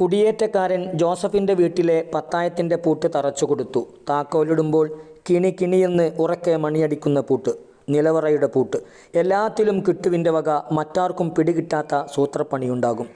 കുടിയേറ്റക്കാരൻ ജോസഫിന്റെ വീട്ടിലെ പത്തായത്തിന്റെ പൂട്ട് തറച്ചുകൊടുത്തു. താക്കോലിടുമ്പോൾ കിണി കിണിയെന്ന് ഉറക്കെ മണിയടിക്കുന്ന പൂട്ട് നിലവറയുടെ പൂട്ട്. എല്ലാത്തിലും കിട്ടുവിന്റെ വക മറ്റാർക്കും പിടികിട്ടാത്ത സൂത്രപ്പണിയുണ്ടാകും.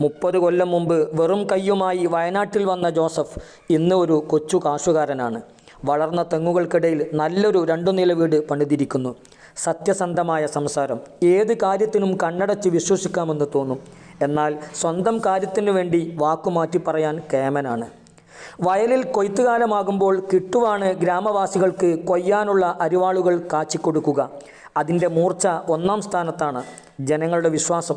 മുപ്പത് കൊല്ലം മുമ്പ് വെറും കയ്യുമായി വയനാട്ടിൽ വന്ന ജോസഫ് ഇന്ന് ഒരു കൊച്ചു കാശുകാരനാണ്. വളർന്ന തെങ്ങുകൾക്കിടയിൽ നല്ലൊരു രണ്ടു നില വീട് പണിതിരിക്കുന്നു. സത്യസന്ധമായ സംസാരം. ഏത് കാര്യത്തിനും കണ്ണടച്ച് വിശ്വസിക്കാമെന്ന് തോന്നും. എന്നാൽ സ്വന്തം കാര്യത്തിനു വേണ്ടി വാക്കുമാറ്റി പറയാൻ കേമനാണ്. വയലിൽ കൊയ്ത്തുകാലമാകുമ്പോൾ കിട്ടുവാണ് ഗ്രാമവാസികൾക്ക് കൊയ്യാനുള്ള അരിവാളുകൾ കാച്ചിക്കൊടുക്കുക. അതിന്റെ മൂർച്ച ഒന്നാം സ്ഥാനത്താണ്. ജനങ്ങളുടെ വിശ്വാസം.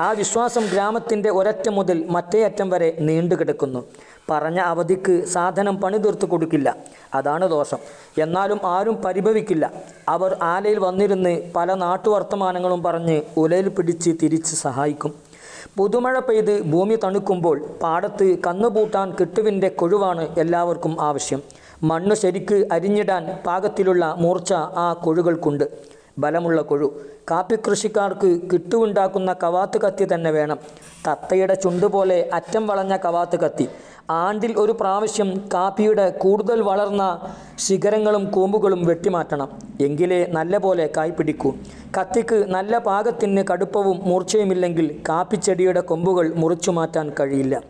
ആ വിശ്വാസം ഗ്രാമത്തിന്റെ ഒരറ്റം മുതൽ മറ്റേ അറ്റം വരെ നീണ്ടുകിടക്കുന്നു പറഞ്ഞ അവധിക്ക് സാധനം പണി തീർത്തു കൊടുക്കില്ല. അതാണ് ദോഷം. എന്നാലും ആരും പരിഭവിക്കില്ല. അവർ ആലയിൽ വന്നിരുന്ന് പല നാട്ടുവർത്തമാനങ്ങളും പറഞ്ഞ് ഉലയിൽ പിടിച്ച് തിരിച്ച് സഹായിക്കും. പുതുമഴ പെയ്ത് ഭൂമി തണുക്കുമ്പോൾ പാടത്ത് കന്നുപൂട്ടാൻ കിട്ടുവിന്റെ കൊഴുവാണ് എല്ലാവർക്കും ആവശ്യം. മണ്ണ് ശരിക്ക് അരിഞ്ഞിടാൻ പാകത്തിലുള്ള മൂർച്ച ആ കൊഴുകൾക്കുണ്ട്. ബലമുള്ള കൊഴു. കാപ്പിക്കൃഷിക്കാർക്ക് കിട്ടുവുണ്ടാക്കുന്ന കവാത്ത് കത്തി തന്നെ വേണം. തത്തയുടെ ചുണ്ടുപോലെ അറ്റം വളഞ്ഞ കവാത്ത് കത്തി. ആണ്ടിൽ ഒരു പ്രാവശ്യം കാപ്പിയുടെ കൂടുതൽ വളർന്ന ശിഖരങ്ങളും കൂമ്പുകളും വെട്ടിമാറ്റണം. എങ്കിലേ നല്ല പോലെ കായ് പിടിക്കൂ കത്തിക്ക് നല്ല പാകത്തിന് കടുപ്പവും മൂർച്ചയുമില്ലെങ്കിൽ കാപ്പിച്ചെടിയുടെ കൊമ്പുകൾ മുറിച്ചു മാറ്റാൻ കഴിയില്ല.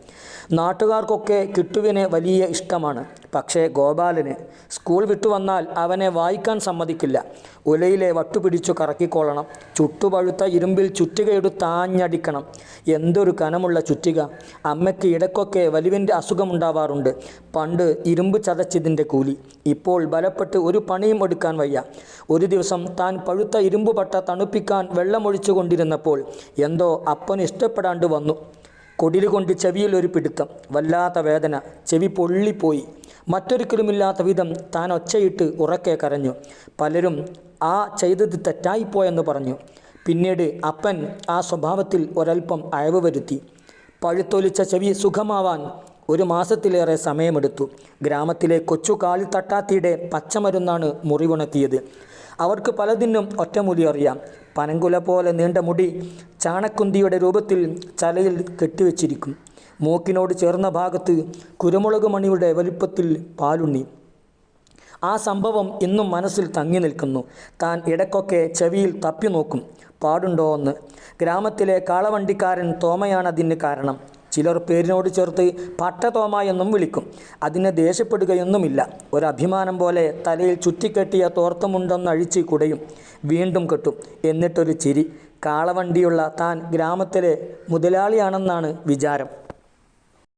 നാട്ടുകാർക്കൊക്കെ കിട്ടുവിനെ വലിയ ഇഷ്ടമാണ്. പക്ഷേ ഗോപാലന് സ്കൂൾ വിട്ടു വന്നാൽ അവനെ വായിക്കാൻ സമ്മതിക്കില്ല. ഉലയിലെ വട്ടുപിടിച്ചു കറക്കിക്കൊള്ളണം. ചുട്ടുപഴുത്ത ഇരുമ്പിൽ ചുറ്റികയെടുത്ത് ആഞ്ഞടിക്കണം എന്തൊരു കനമുള്ള ചുറ്റിക. അമ്മയ്ക്ക് ഇടയ്ക്കൊക്കെ വലിവിന്റെ അസുഖമുണ്ടാവാറുണ്ട്. പണ്ട് ഇരുമ്പ് ചതച്ചതിന്റെ കൂലി. ഇപ്പോൾ ബലപ്പെട്ട് ഒരു പണിയും എടുക്കാൻ വയ്യ. ഒരു ദിവസം താൻ പഴുത്ത ഇരുമ്പ് തണുപ്പിക്കാൻ വെള്ളമൊഴിച്ചു കൊണ്ടിരുന്നപ്പോൾ എന്തോ അപ്പന് ഇഷ്ടപ്പെടാണ്ട് വന്നു. കൊടിൽ കൊണ്ട് ചെവിയിൽ ഒരു പിടുത്തം വല്ലാത്ത വേദന. ചെവി പൊള്ളിപ്പോയി. മറ്റൊരിക്കലുമില്ലാത്ത വിധം താൻ ഒച്ചയിട്ട് ഉറക്കെ കരഞ്ഞു. പലരും ആ ചെയ്തത് തെറ്റായിപ്പോയെന്ന് പറഞ്ഞു. പിന്നീട് അപ്പൻ ആ സ്വഭാവത്തിൽ ഒരൽപ്പം അയവ് വരുത്തി. പഴുത്തൊലിച്ച ചെവി സുഖമാവാൻ ഒരു മാസത്തിലേറെ സമയമെടുത്തു. ഗ്രാമത്തിലെ കൊച്ചു കാലിൽ തട്ടാത്തിയുടെ പച്ചമരുന്നാണ് മുറിവുണക്കിയത്. അവർക്ക് പലതിനും ഒറ്റമുടി അറിയാം. പനങ്കുല പോലെ നീണ്ട മുടി ചാണക്കുന്തിയുടെ രൂപത്തിൽ ചലയിൽ കെട്ടിവെച്ചിരിക്കും. മൂക്കിനോട് ചേർന്ന ഭാഗത്ത് കുരുമുളക് മണിയുടെ വലിപ്പത്തിൽ പാലുണ്ണി. ആ സംഭവം ഇന്നും മനസ്സിൽ തങ്ങി നിൽക്കുന്നു. താൻ ഇടക്കൊക്കെ ചെവിയിൽ തപ്പി നോക്കും. പാടുണ്ടോ എന്ന്. ഗ്രാമത്തിലെ കാളവണ്ടിക്കാരൻ തോമയാണ് അതിന് കാരണം. ചിലർ പേരിനോട് ചേർത്ത് പട്ടതോമ എന്നും വിളിക്കും. അതിനെ ദേഷ്യപ്പെടുകയൊന്നുമില്ല. ഒരഭിമാനം പോലെ തലയിൽ ചുറ്റിക്കെട്ടിയ തോർത്തമുണ്ടെന്നഴിച്ച് കുടയും. വീണ്ടും കെട്ടും. എന്നിട്ടൊരു ചിരി. കാളവണ്ടിയുള്ള താൻ ഗ്രാമത്തിലെ മുതലാളിയാണെന്നാണ് വിചാരം.